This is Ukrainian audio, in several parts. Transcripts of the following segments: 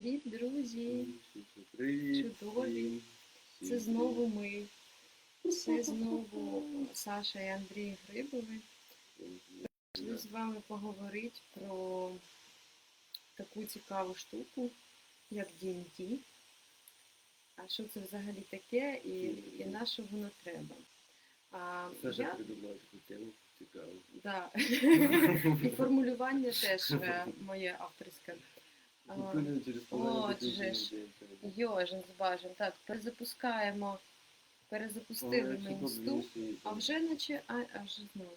Привіт, друзі! Привіт. Чудові. Це знову ми. Це знову Саша і Андрій Грибови. Хочу з вами поговорити про таку цікаву штуку, як DMT. А що це взагалі таке і, і на що воно треба? А, Саша я, придумала таку тему, цікаво. да. і формулювання теж е, моє авторське. А, Буквально через от же ж. Йожин з бажан. Так, перезапускаємо. Перезапустили інсту. А вже наче, а, а вже знову.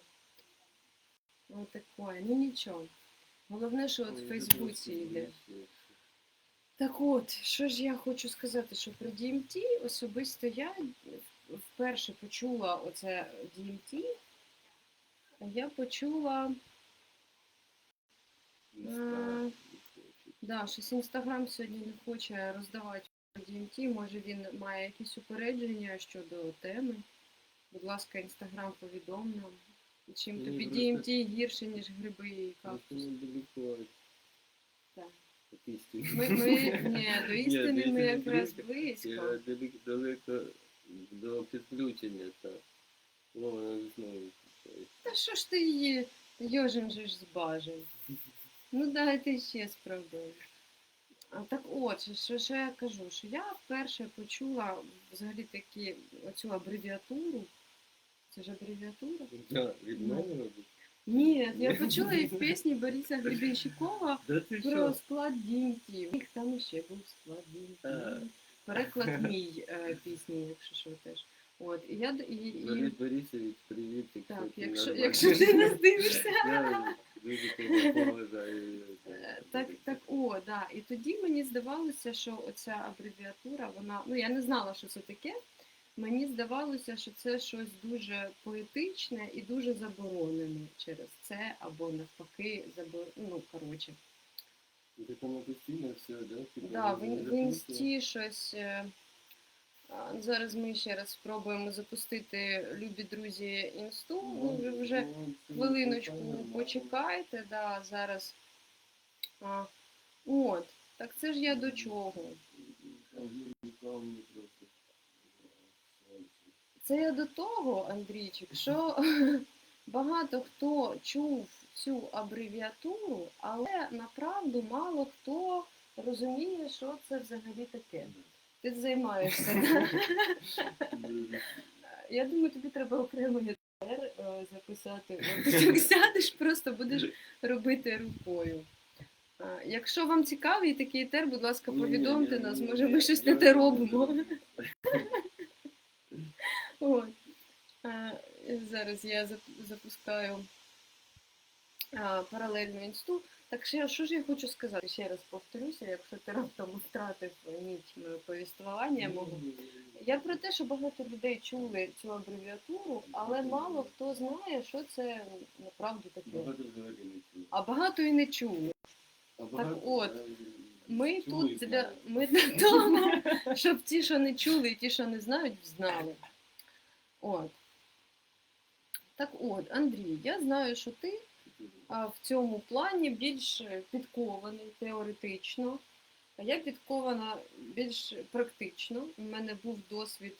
Ну таке, ну нічого. Головне, що от в Фейсбуці йде. Так от, що ж я хочу сказати, що про DMT особисто я вперше почула оце DMT. Я почула, А. да, щось Інстаграм сьогодні не хоче роздавати DMT. Може він має якісь упередження щодо теми. Будь ласка, Інстаграм повідом нам. Чим Ні, тобі просто- DMT гірше, ніж гриби і Просто кактус. недалеко Так. істини. Ми, ми, ні, до істини ми якраз близько. Я далеко, далеко до підключення, так. О, знову. Та що ж ти її йожим же ж збажив? Ну дайте ще спробуємо. Так от, що, що я кажу, що я вперше почула взагалі такі оцю абревіатуру. Це ж абревіатура? Да? Ні, я почула і в пісні Бориса Гребенщикова про склад. У них там ще був склад DMT. Переклад мій е, пісні, якщо що теж. От, і я і, і, Борис Борисович, привіт. так, якщо, якщо ти нас дивишся. Я. Е, Так, так, о, да. І тоді мені здавалося, що оця абревіатура, вона, ну я не знала, що це таке. Мені здавалося, що це щось дуже поетичне і дуже заборонене через це, або навпаки, забор... ну, коротше. Да? В, інсті щось. Зараз ми ще раз спробуємо запустити, любі друзі, інсту. Ну, ви вже Ну, хвилиночку почекайте, да, зараз. А, от, так це ж я до чого? Це я до того, Андрійчик, що багато хто чув цю абревіатуру, але направду мало хто розуміє, що це взагалі таке. Ти займаєшся. Я думаю, тобі треба окремо ГТР е, записати. Ти сядеш, просто будеш робити рукою. Якщо вам цікавий такий етер, будь ласка, повідомте нас, може ми щось не те робимо. От. Зараз я запускаю паралельну інсту. Так що, що ж я хочу сказати? Ще раз повторюся, якщо ти раптом втратив ніч моє повіствування мого. Я про те, що багато людей чули цю абревіатуру, але мало хто знає, що це направду таке. Багато взагалі не чую. А багато і не чули. Багато, от, Ми чули, тут для ми для того, щоб ті, що не чули, і ті, що не знають, знали. От. Так от, Андрій, я знаю, що ти в цьому плані більш підкований теоретично. А я підкована більш практично. У мене був досвід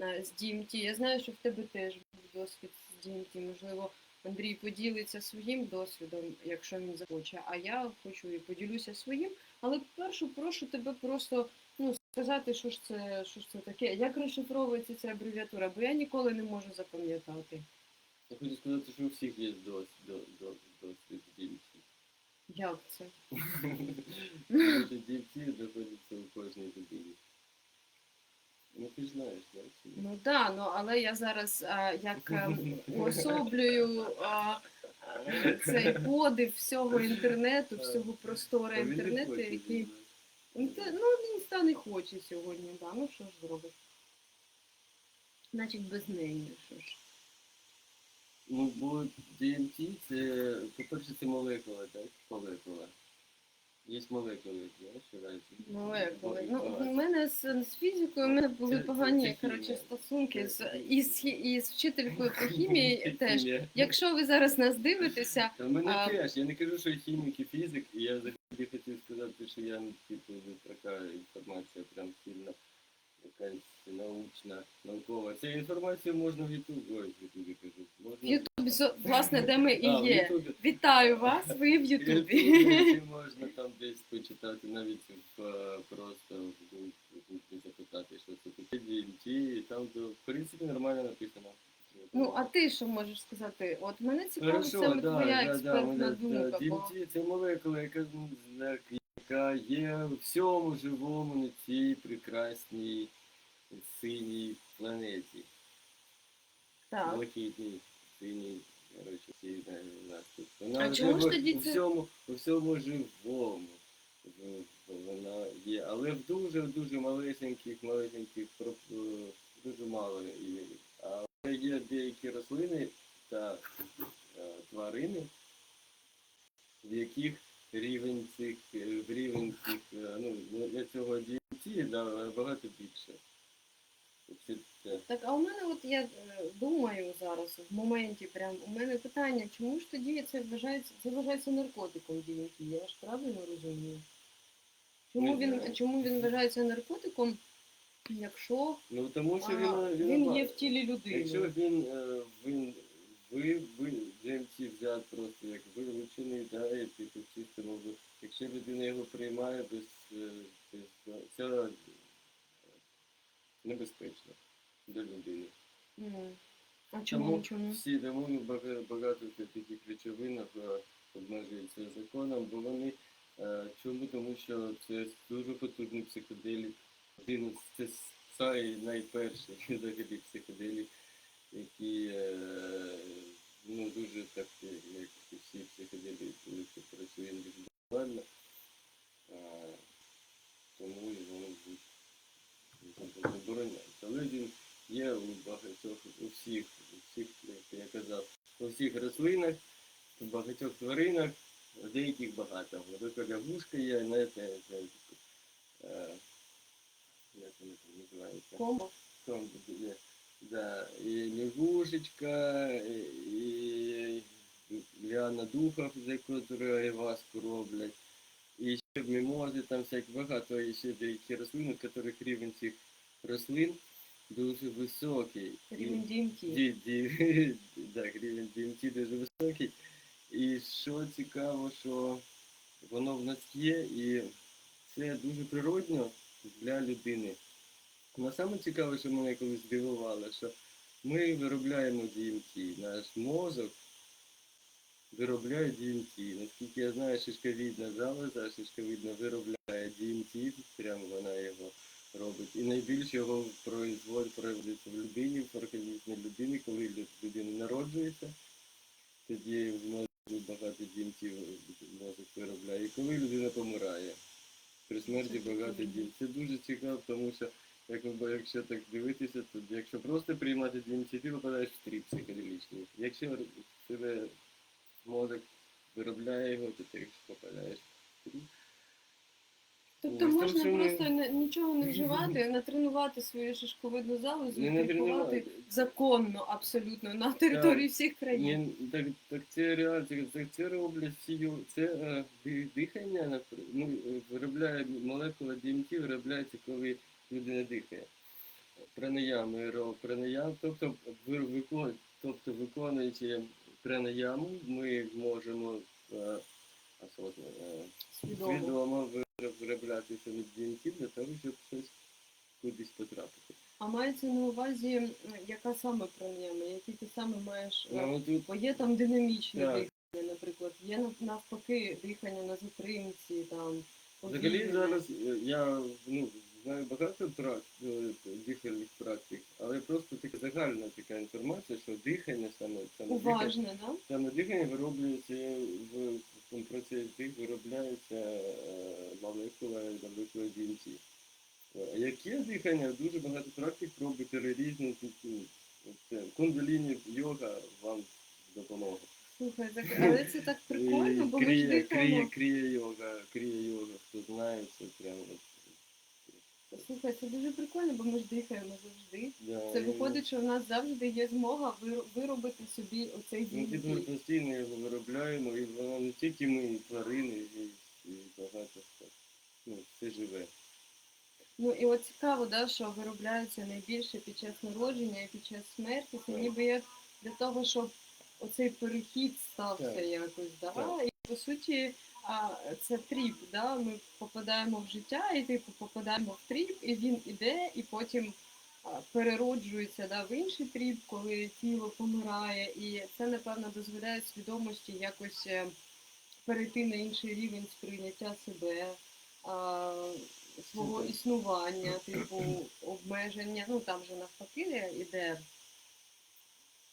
е, з DMT. Я знаю, що в тебе теж був досвід з DMT. Можливо, Андрій поділиться своїм досвідом, якщо він захоче. А я хочу і поділюся своїм. Але першу прошу тебе просто ну, сказати, що ж це, що ж це таке, як розшифровується ця абревіатура, бо я ніколи не можу запам'ятати. Я хочу сказати, що у всіх є досвід, досвід дівці. Як це? Дівці знаходяться у кожній людині. Ну ти ж знаєш, так? Ну да, ну але я зараз а, як ем, уособлюю а, цей подив всього інтернету, всього простору інтернету, який. Ну, Ну, інста не хоче сьогодні, да. Ну що ж зробиш? Значить, без неї, що ж. Ну, бо DMT це, по-перше, це молекула, так? Молекула. Є молекули, знаєш, разі. Молекули. Ну, в мене з, з фізикою в мене були Це- це- погані це хімія. коротше, стосунки з, із, хі- із вчителькою по хімії теж. Хімія. Якщо ви зараз нас дивитеся, Та в мене А- теж. Я не кажу, що я хімік і фізик, і я взагалі хотів сказати, що я ну, типу не така інформація прям сильно якась научна, наукова. Цю інформацію можна в Ютубі, ой, в Ютубі кажу. Можна... в Ютубі, зо- власне, де ми і в є. Ютубі. Вітаю вас, ви в Ютубі. Ютубі можна там десь почитати, навіть в, е, просто в Гуглі запитати, що це таке DMT, і там в принципі нормально написано. Ну, а ти що можеш сказати? От мене цікавить Хорошо, саме да, твоя да, да, експертна мене, думка. да, бо- DMT це молекула, яка, ну, яка є всьому живому на цій прекрасній синій планеті. Так. Блакитній, синій, коротше, всі нас тут. Вона А чому ж тоді у це- всьому, у всьому живому. Вона є, але в дуже дуже малесеньких, малесеньких проп- е, дуже мало. І- Але є деякі рослини та е, тварини, в яких рівень цих е, в рівень цих е, ну для цього да, багато більше. Так, а у мене от я е, думаю зараз, в моменті прям, у мене питання, чому ж тоді це вважається, це вважається наркотиком DMT? Я ж правильно розумію? Чому Не він, чому він вважається наркотиком, якщо ну тому що а, він, він ба- є в тілі людини? Якщо він, він ви, ви DMT взят просто як вилучений, да, і типу чисто можу. Якщо людина його приймає без, е, без це е, небезпечно для людини. М. А чому? Тому чому? всі ну, бага- багато таких речовинок е, обмежується законом, бо вони чому? Тому що це дуже потужний психоделік. Один це самий найперший взагалі психоделік, який ну, дуже так, е, як всі психоделі, коли це працює індивідуально. Е, тому його забороняється. Але він є у багатьох, у всіх, у всіх, як я казав, у всіх рослинах, у багатьох тваринах, у деяких багато. Наприклад, лягушка є, знаєте, це, е, як вони там називаються? Кома? Є, да, і лягушечка, і, ліана духов, з якої айваску роблять. І ще в мімози, там всякі багато, і ще деякі рослини, в яких рівень цих рослин дуже високий. Рівень DMT. Ді, ді, так, рівень DMT дуже високий. І що цікаво, що воно в нас є, і це дуже природньо для людини. Але саме цікаве, що мене колись здивувало, що ми виробляємо DMT, наш мозок виробляє DMT. Наскільки я знаю, шишковідна залоза, шишковідна виробляє DMT, прямо вона його робить. І найбільше його производ проводиться в людині, в організмі людини, коли людина народжується, тоді в мозку багато DMT мозок виробляє. І коли людина помирає, при смерті багато. DMT. Це дуже цікаво, тому що як ви, якщо так дивитися, то якщо просто приймати DMT, ти попадаєш в стріп психоделічний. Якщо тебе мозок виробляє його, то ти попадаєш в стріп. Тобто Ось, можна ми- просто не- нічого не вживати, натренувати свою шишковидну залозу Не і законно абсолютно на території всіх країн. Ні, так, так це реально, це, це, роблять всі, це е, дихання, ну, е, виробляє молекула DMT, виробляється, коли людина дихає. Пранаям, пранаям, тобто, ви- викон, тобто виконуючи пранаяму, ми можемо е, осознанно, е, Свідомо. свідомо вир- виробляти самі DMT для того, щоб щось кудись потрапити. А мається на увазі, яка саме пранаяма, які ти саме маєш. е, Ну, тут Бо є там динамічне дихання, наприклад, є нав- навпаки дихання на затримці, там Взагалі зараз я ну, знаю багато е, дихальних практик, але просто така загальна така інформація, що дихання саме саме дихання, уважне, да? саме дихання вироблюється в, в процесі дих виробляється е, молекула молекула DMT. Е, Яке дихання? Дуже багато практик пробуйте різні. Кундаліні йога вам допоможе. Слухай, так, але це так прикольно, бо ми ж дихаємо. крія йога, крія йога, хто знає, це Слухай, це дуже прикольно, бо ми ж дихаємо завжди. Да, Це виходить, що в нас завжди є змога вир- виробити собі оцей Ми тепер постійно його виробляємо, і воно не тільки ми, і тварини, і, і багато хто. Ну, все живе. Ну і от цікаво, да, що виробляються найбільше під час народження і під час смерті. Це ніби як для того, щоб оцей перехід стався Так. якось. Да? Так. І по суті, а, це тріп. Да? Ми попадаємо в життя, і типу попадаємо в тріп, і він іде, і потім а, перероджується да, в інший тріп, коли тіло помирає. І це, напевно, дозволяє свідомості якось е, перейти на інший рівень сприйняття себе. а, Свого існування, типу обмеження, ну там же навпаки іде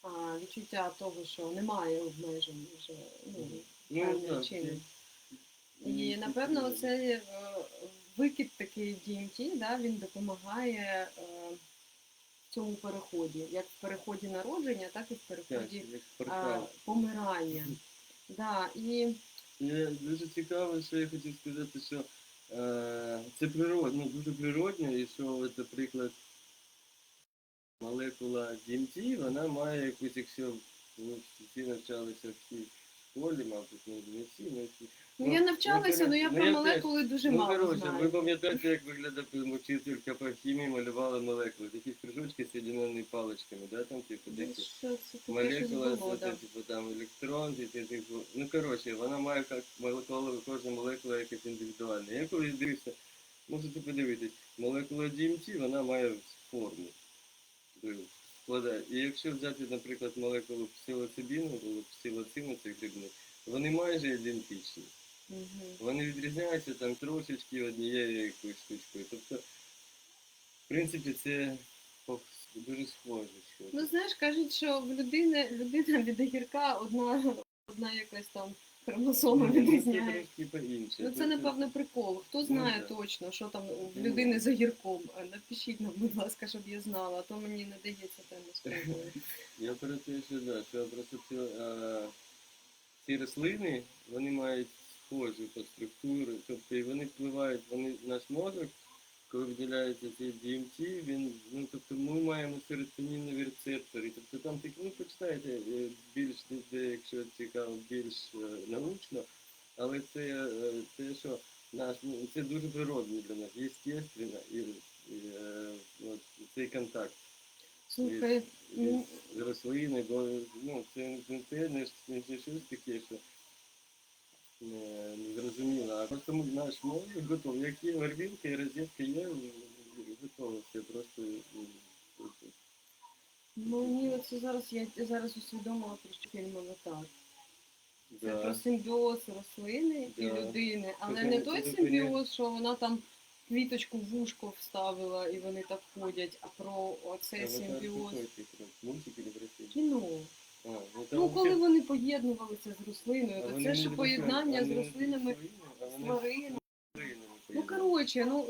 а, відчуття того, що немає обмежень вже ну, Ну, чином. І напевно оцей е, викид такий DMT, да, він допомагає е, в цьому переході, як в переході народження, так і в переході а, помирання. Да, і І дуже цікаво, що я хотів сказати, що е, це природно, ну, дуже природно, і що, наприклад, молекула DMT, вона має якусь, якщо ви всі навчалися в школі, мабуть, не всі, всі. Ну, я навчалася, але я ну, про молекули дуже ну, мало коротше, знаю. ви пам'ятаєте, як виглядає вчителька по хімії малювала молекули, такі кружочки соєдинені паличками, да, там, типу, Ну, деякі. Що це таке щось Молекула, було, це, да. типу, там електрон, і ти, типу, ну, коротше, вона має як молекула, кожна молекула якась індивідуальна. Я коли дивився, можете подивитись, молекула DMT, вона має форму. е, складає. І якщо взяти, наприклад, молекулу псилоцибіну, або псилоцину, це грибний, вони майже ідентичні. Вони відрізняються там трошечки однією якоюсь штучкою. Тобто, в принципі, це дуже схоже. Що Ну знаєш, кажуть, що в людини людина від огірка одна, одна якась там хромосома Ну, відрізняє. Ну це напевно прикол. Хто знає да. точно, що там в Ну, людини з огірком? Е, Напишіть нам, будь ласка, щоб я знала, а то мені не дається тему спробую. Я про те, що да, що просто ці, а, ці рослини, вони мають схожі по структурі, тобто і вони впливають, вони наш мозок, коли виділяється цей DMT, він, ну тобто ми маємо серотонінові рецептори. Тобто там такі, ну почитайте е, більш де, якщо цікаво, більш е, научно, але це е, те, що наш, ну, це дуже природно для нас, естественно, і, і е, от, цей контакт Слухай, ну, з рослини, бо ну, це не те, не щось таке, що не, не зрозуміло. А просто ми- наш мозок готовий. Як є горілка і розетка є, готово все просто. ну, ну ні, оце зараз я зараз усвідомила про що фільм «Аватар». Це Да. про симбіоз рослини і людини, але Тобто не не- той симбіоз, що вона там квіточку в вушко вставила і вони так ходять, а про оцей симбіоз какой Мультик или в Росії? кіно. Ну, Ну, коли вони поєднувалися з рослиною, то це ж поєднання з рослинами, з тваринами. Ну коротше, ну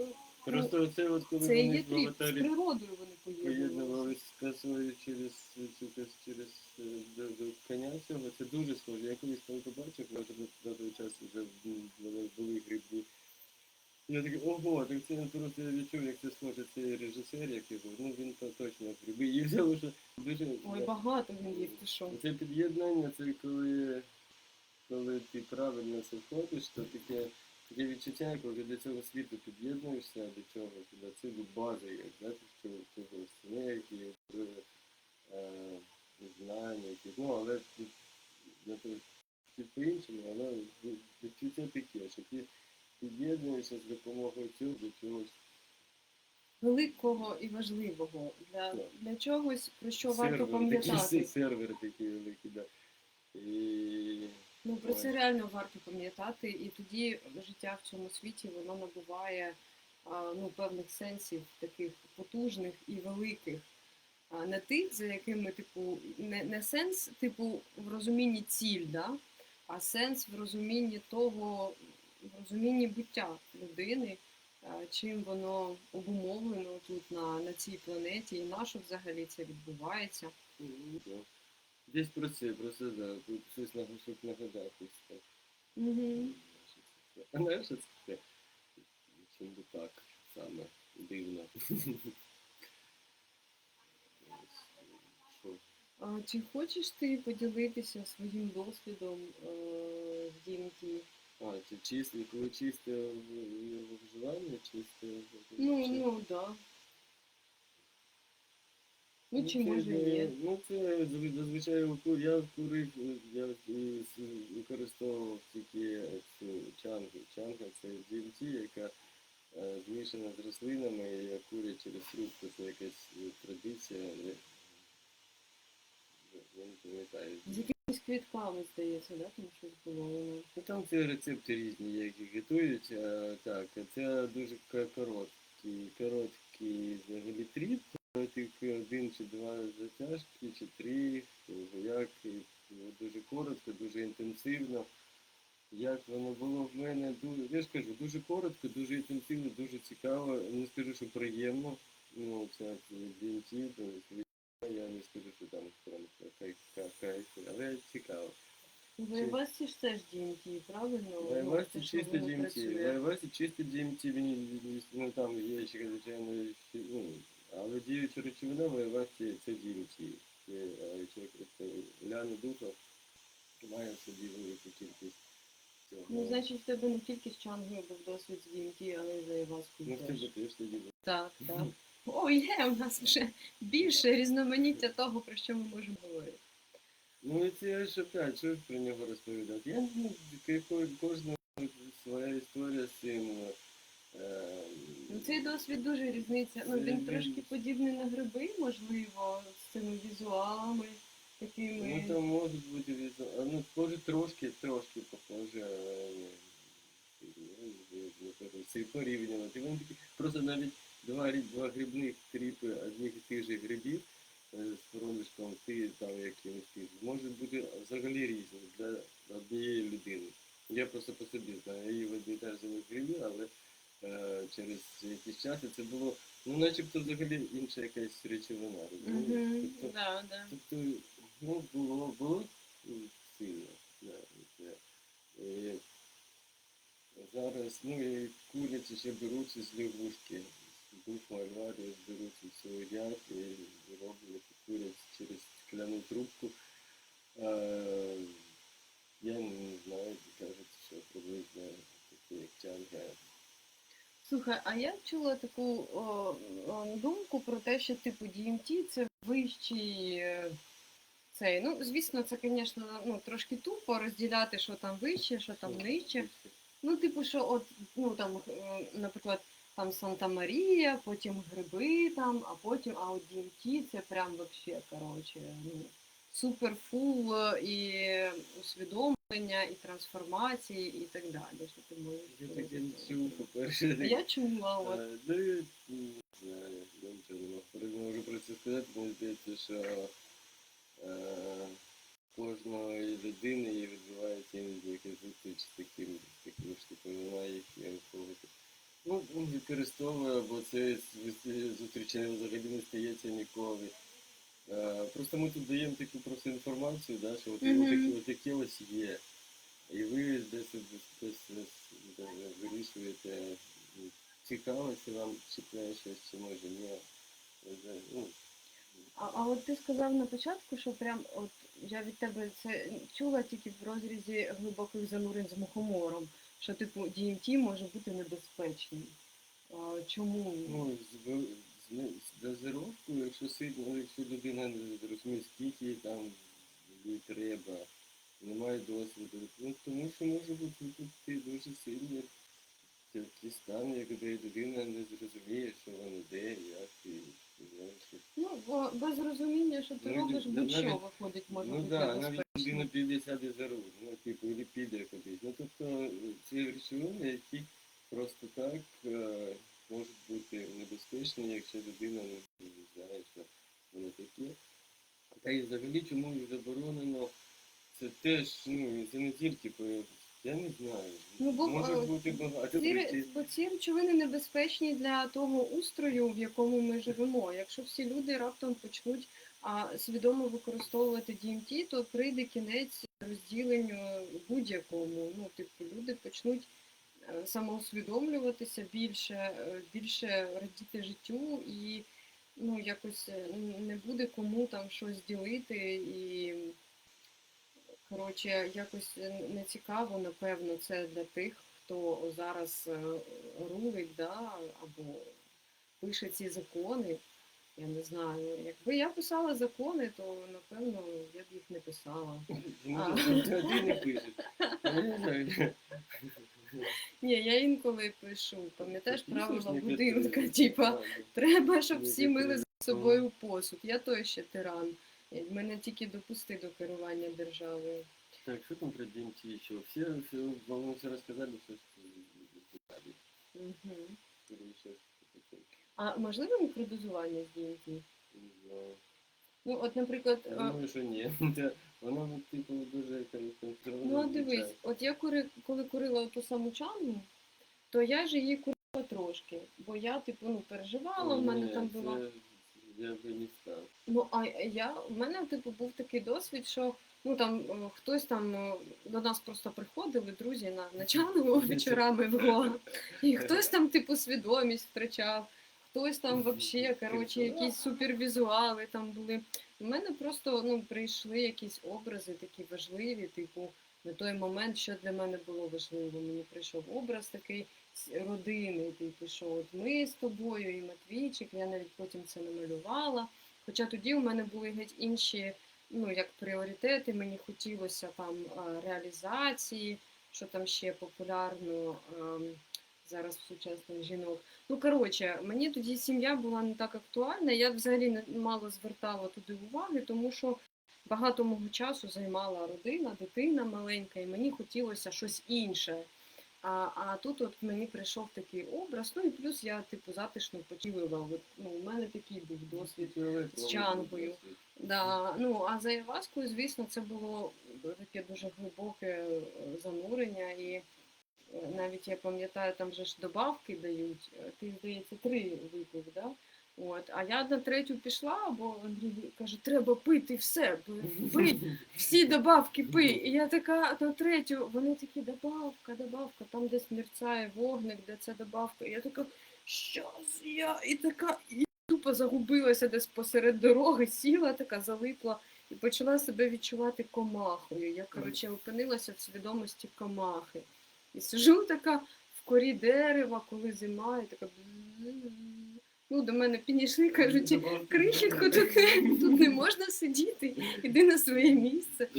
Просто оце от коли це вони є тріп, з природою вони поєднувалися. поєднувалися з косою через, через, через е, до, до коня цього. Це дуже схоже. Я колись коли побачив, я вже до того часу вже були грибні. Я такий, ого, так це просто я відчув, як це схоже, цей режисер, як його, ну він то точно гриби їздив, що дуже. Ой, багато він їх, ти що. Це під'єднання, це коли, коли ти правильно це входиш, то таке, таке відчуття, коли до цього світу під'єднуєшся, до чого, до цього бази, як, да, цього, цього енергії, е, знання, якісь, ну, але ти- на то- ти по-іншому, але відчуття таке, що ти під'єднуєшся з допомогою цього до чогось. Великого і важливого для, Так. для чогось, про що варто Сервер, пам'ятати. такий сервер такий великий, да. І Ну про Ой. це реально варто пам'ятати, і тоді життя в цьому світі воно набуває а, ну, певних сенсів таких потужних і великих. А, не тих, за якими, типу, не, не сенс, типу, в розумінні ціль, да? а сенс в розумінні того, в розумінні буття людини, чим воно обумовлено тут на, на цій планеті, і на що взагалі це відбувається. Десь про це, про це, да. Тут щось на щоб нагадатись. Так. Угу. А знаєш, це таке? Чим би так саме дивно. Чи хочеш ти поділитися своїм досвідом е, з DMT? А, це чисте, коли чисте вживання, чисте. Ну, ну, да. Ну, чи це може не- ні? Ну, це зазвичай я курив, я використовував тільки цю чангу. Чанга це DMT, яка е, змішана з рослинами, і я курю через трубку, це якась традиція. Я не пам'ятаю. Якимись здається, да? Там щось було. Ну, там це рецепти різні, які готують. А, так, це дуже короткий, короткий взагалі тріп. Тільки один чи два затяжки, чи три, як дуже коротко, дуже інтенсивно. Як воно було в мене дуже, я ж кажу, дуже коротко, дуже інтенсивно, дуже цікаво. Не скажу, що приємно. Ну, це то я не скажу, що там кайф, але цікаво. В Айвасі ж теж DMT, правильно? В Айвасі чисто DMT. В Айвасі чисто DMT, ну там є ще, звичайно, ну, але діюча речовина в Айвасі це DMT. Гляне духа, має в собі велику кількість цього. Ну, значить, в тебе не тільки з Чангою був досвід з DMT, але й з Айваскою Ну, в тебе теж тоді було. Так, так. О, є, у нас вже більше різноманіття того, про що ми можемо говорити. Ну і це ж опять, що про нього розповідати? Я ну, ко- кожна своя історія з цим. Е, Ну, цей досвід дуже різниця. Ну, він він- трошки подібний на гриби, можливо, з цими візуалами такими. Ну там може бути візу- а, ну може трошки, трошки похоже. але, ну, Це порівнювати. Вони такі, просто навіть два, два грибних тріпи одних і тих же грибів е, з проміжком ти там якимось тих, можуть бути взагалі різні для однієї людини. Я просто по собі знаю, я одні теж грибів, але е, через якийсь час це було, ну начебто взагалі інша якась речовина. Угу, Тобто, да, да. Тобто, ну, було, було сильно. Да. І зараз, ну і куриці ще беруться з лягушки. З дух мальварію беруться цю їдять і роблять курять через скляну трубку. Я не знаю, кажуть, що приблизно таке як чанга. Слухай, а я чула таку о, о, думку про те, що типу DMT це вищий е, цей. Ну, звісно, це, звісно, ну, трошки тупо розділяти, що там вище, що там нижче. Ну, типу, що от, ну там, е, наприклад, там Санта Марія, потім гриби там, а потім а от DMT це прям вообще, коротше, ну, супер фул е, і усвідомлення, і трансформації, і так далі. Що ти можеш Я таке не чув, по-перше. Я чула, от. Е, Ну, не знаю, я нічого не можу про це сказати, мені здається, що е, кожної людини відбувається іноді якась зустріч з таким, таким немає їх якогось. Ну, він використовує, бо це з- зустрічі взагалі не стається ніколи. Е, Просто ми тут даємо таку просто інформацію, да, що от, Мгм. таке, от таке ось є. І ви десь, десь, десь, десь, вирішуєте, цікаво, чи вам чіпляє щось, чи може ні. Вже, Ну, А, а от ти сказав на початку, що прям от я від тебе це чула тільки в розрізі глибоких занурень з мухомором, що типу DMT може бути небезпечним. А, чому? ну, з, дозировкою, якщо сильно, якщо людина не розуміє, скільки там їй треба, немає досвіду, ну тому що може бути дуже сильні такі стани, як де людина не зрозуміє, що воно де, як і знаєш, Ну, бо без розуміння, що ти Ну, робиш, будь-що виходить, може Ну бути да, навіть небезпечним. людина піде сяде ну типу, і піде кудись. Ну тобто ці речовини, які просто так е, можуть бути небезпечні, якщо людина не знає, що вони такі. Та і взагалі чому їх заборонено, це теж, ну, це не тільки по. Я не знаю. Ну, бо, Може е, бути багато Ці, бо ці речовини небезпечні для того устрою, в якому ми живемо. Якщо всі люди раптом почнуть а, свідомо використовувати DMT, то прийде кінець розділенню будь-якому. Ну, типу, люди почнуть е, самоусвідомлюватися більше, е, більше радіти життю і ну, якось е, не буде кому там щось ділити і. Коротше, якось не цікаво, напевно, це для тих, хто зараз рулить, да, або пише ці закони. Я не знаю. Якби я писала закони, то напевно я б їх не писала. Ну, ти не пишеш. Я не знаю. Ні, я інколи пишу. Пам'ятаєш правила будинка, типа, треба, щоб всі мили за собою посуд. Я той ще тиран. Мене тільки допусти до керування державою. Так, что там про DMT еще? Все, все, все рассказали, все. Угу. А можливо мікродозування з DMT? Не знаю. Ну, от, наприклад, Я а, думаю, що ні. Воно, ну, типу, дуже концентровано. ну а дивись, от я кури, коли курила ту саму чангу, то я ж її курила трошки, бо я, типу, ну, переживала, в мене там була. Я би не став. Ну, а я, в мене, типу, був такий досвід, що ну там е, хтось там е, до нас просто приходили, друзі, на, на чангу вечорами в Гоа, і хтось там, типу, свідомість втрачав, хтось там взагалі, коротше, якісь супервізуали там були. У мене просто ну, прийшли якісь образи такі важливі, типу, на той момент, що для мене було важливо. Мені прийшов образ такий с- родини, типу, що от ми з тобою і Матвійчик, я навіть потім це намалювала. Хоча тоді у мене були геть інші ну, як пріоритети, мені хотілося там реалізації, що там ще популярно зараз в сучасних жінок. Ну, коротше, мені тоді сім'я була не так актуальна, я взагалі не мало звертала туди уваги, тому що багато мого часу займала родина, дитина маленька, і мені хотілося щось інше. А, а тут от мені прийшов такий образ, ну і плюс я типу затишно почилила. От, ну, у мене такий був досвід. з чангою. Да, ну а за Іваскою, звісно, це було таке дуже глибоке е, занурення, і навіть я пам'ятаю, там же ж добавки дають. е, Ти, здається, три випив, да? От, а я на третю пішла, бо Андрій каже, треба пити все, пий, всі добавки пий. І я така на третю, вони такі добавка, добавка, там десь мерцає вогник, де це добавка. І я така, що я? І така, і тупо загубилася десь посеред дороги, сіла така, залипла і почала себе відчувати комахою. Я, коротше, опинилася в свідомості комахи. І сижу така в корі дерева, коли зима, і така. Ну, до мене підійшли, кажуть, крихітко, тут, тут не можна сидіти, іди на своє місце.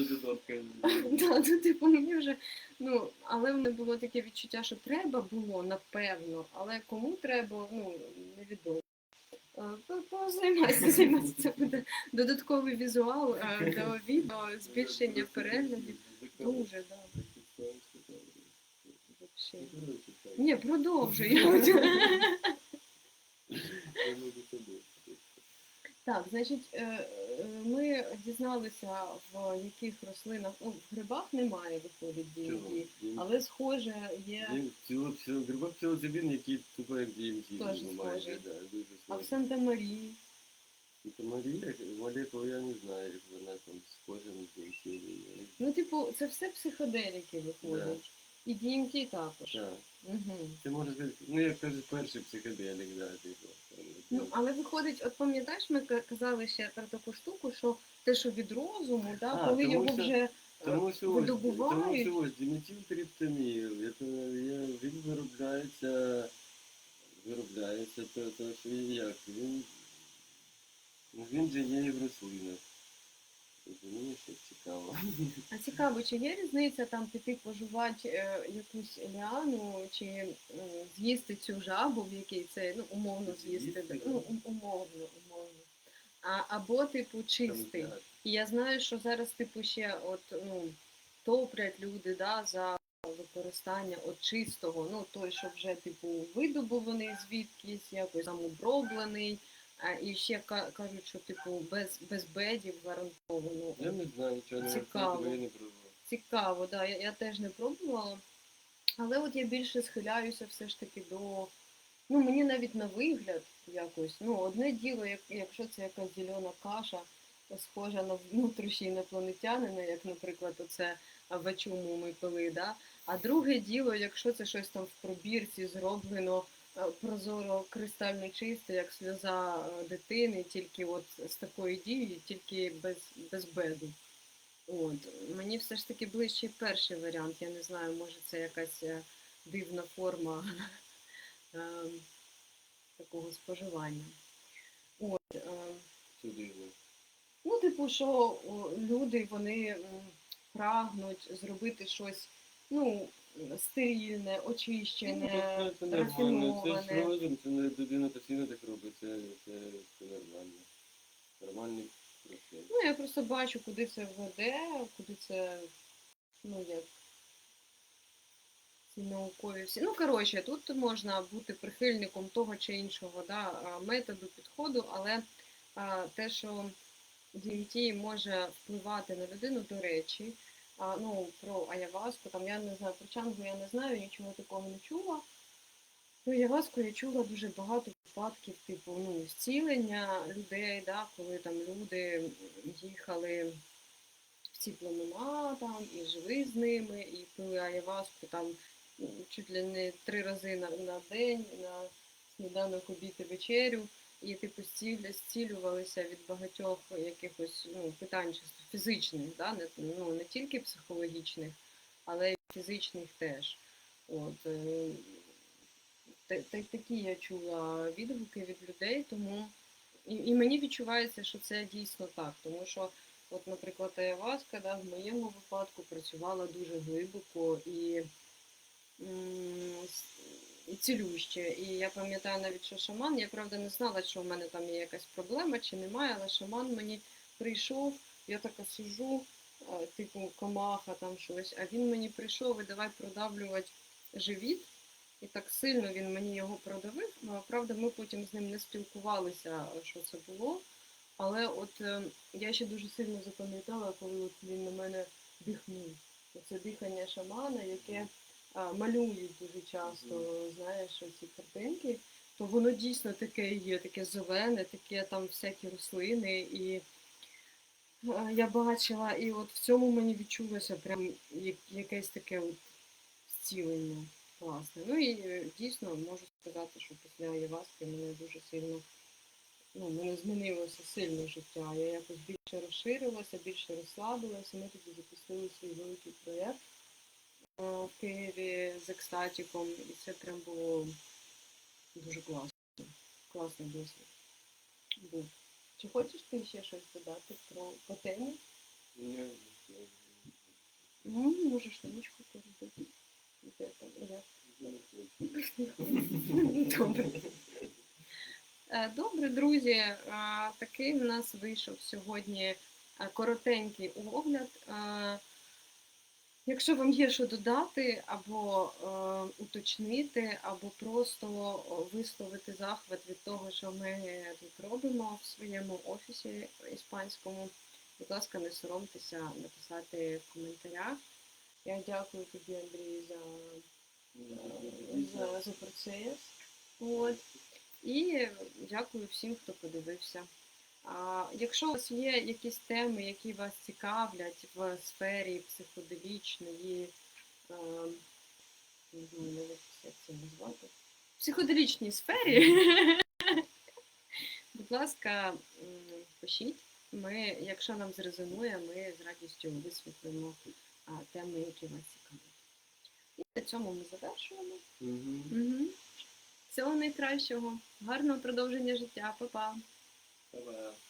Да, ну, типу, мені вже, ну, але в мене було таке відчуття, що треба було, напевно, але кому треба, ну, невідомо. Е, Позаймайся, займайся, це буде додатковий візуал е, до відео, збільшення переглядів. Дуже, да, вообще. Ні, продовжуй. Так, значить, е, е, ми дізналися, в яких рослинах, ну, в грибах немає, виходить DMT, але схоже є. Грибок псилоцибін, який тупо як да, дуже А в. Санта-Марії. Це Марія, молекула, я не знаю, як вона там схожа на DMT. Ну, типу, це все психоделіки виходять. І DMT також. Так. Угу. Це можна сказати, ну як кажуть, перший психоделік, да, типу. Ну, але виходить, от пам'ятаєш, ми казали ще про таку штуку, що те, що від розуму, да, А, коли тому його що- вже е, Тому що ось, тому видобувають. що ось диметилтриптамін, це він виробляється, виробляється, то, то що як, він, ну, він же є і в рослинах. Розумієш, цікаво. А цікаво, чи є різниця там піти пожувати е, якусь ліану, чи е, з'їсти цю жабу, в якій це ну, умовно з'їсти, З'їсти, ну, ум- умовно, умовно. А, або, типу, чистий. Там, І я знаю, що зараз, типу, ще от, ну, топлять люди да, за використання от чистого, ну той, що вже типу видобуваний звідкись, якось там оброблений. А, і ще кажуть, що типу без, без бедів гарантовано. Я не знаю, нічого не Цікаво. не пробував. Цікаво, да, я, я теж не пробувала. Але от я більше схиляюся все ж таки до. Ну, мені навіть на вигляд якось. Ну, одне діло, як, якщо це якась зелена каша, схожа на внутрішній інопланетянина, як, наприклад, оце в чому ми пили, да? А друге діло, якщо це щось там в пробірці зроблено прозоро, кристально чисто, як сльоза е, дитини, тільки от з такою дією, тільки без, без беду. От. Мені все ж таки ближчий перший варіант. Я не знаю, може це якась е, дивна форма такого споживання. От, Це дивно. Ну, типу, що люди вони прагнуть зробити щось ну, стильне, очищене, це нормально, це ж рафіноване. розум, це не людина постійно так робить, це, це, це нормально. Нормальний процес. Ну, я просто бачу, куди це веде, куди це, ну, як ці наукові всі. Ну, коротше, тут можна бути прихильником того чи іншого да, а, методу, підходу, але а, те, що DMT може впливати на людину, до речі, а, ну, про аяваску, там я не знаю, про чангу я не знаю, нічого такого не чула. Про аяваску я чула дуже багато випадків, типу, ну, зцілення людей, да, коли там люди їхали в ці племена там, і жили з ними, і пили аяваску там чуть ли не три рази на, на день, на сніданок, обід і вечерю. І типу зцілювалися від багатьох якихось ну, питань чисто фізичних, да? не, ну, не тільки психологічних, але й фізичних теж. От, е, та- та- такі я чула відгуки від людей, тому і, і мені відчувається, що це дійсно так, тому що, от, наприклад, Аяваска, да, в моєму випадку працювала дуже глибоко і, м, цілюще. І я пам'ятаю навіть, що шаман, я правда не знала, що в мене там є якась проблема чи немає, але шаман мені прийшов, я така сижу, типу комаха там щось, а він мені прийшов і давай продавлювати живіт. І так сильно він мені його продавив. Правда, ми потім з ним не спілкувалися, що це було. Але от е, я ще дуже сильно запам'ятала, коли от він на мене дихнув. Це дихання шамана, яке малюють дуже часто, знаєш, ці картинки, то воно дійсно таке є, таке зелене, таке там всякі рослини. І я бачила, і от в цьому мені відчулося прям якесь таке от зцілення. Класно. Ну і е, дійсно можу сказати, що після Єваски мене дуже сильно, ну, мене змінилося сильно життя. Я якось більше розширилася, більше розслабилася. Ми тоді запустили свій великий проєкт в Києві з екстатіком, і це прям було дуже класно. Класний досвід був. Чи хочеш ти ще щось додати про по темі? Ні, ні. Ну, можеш там? Я Добре. Е, Добре, друзі. е, Такий в нас вийшов сьогодні е, коротенький огляд. Якщо вам є що додати, або е, уточнити, або просто висловити захват від того, що ми тут робимо в своєму офісі іспанському, будь ласка, не соромтеся написати в коментарях. Я дякую тобі, Андрій, за за, за процес. От. І дякую всім, хто подивився. Якщо у вас є якісь теми, які вас цікавлять в сфері психоделічної, е, не знаю як це назвати, психоделічній сфері, будь ласка, пишіть. Ми, якщо нам зрезонує, ми з радістю висвітлимо теми, які вас цікавлять. І на цьому ми завершуємо. Угу. Всього найкращого, гарного продовження життя, Па-па! Па-па.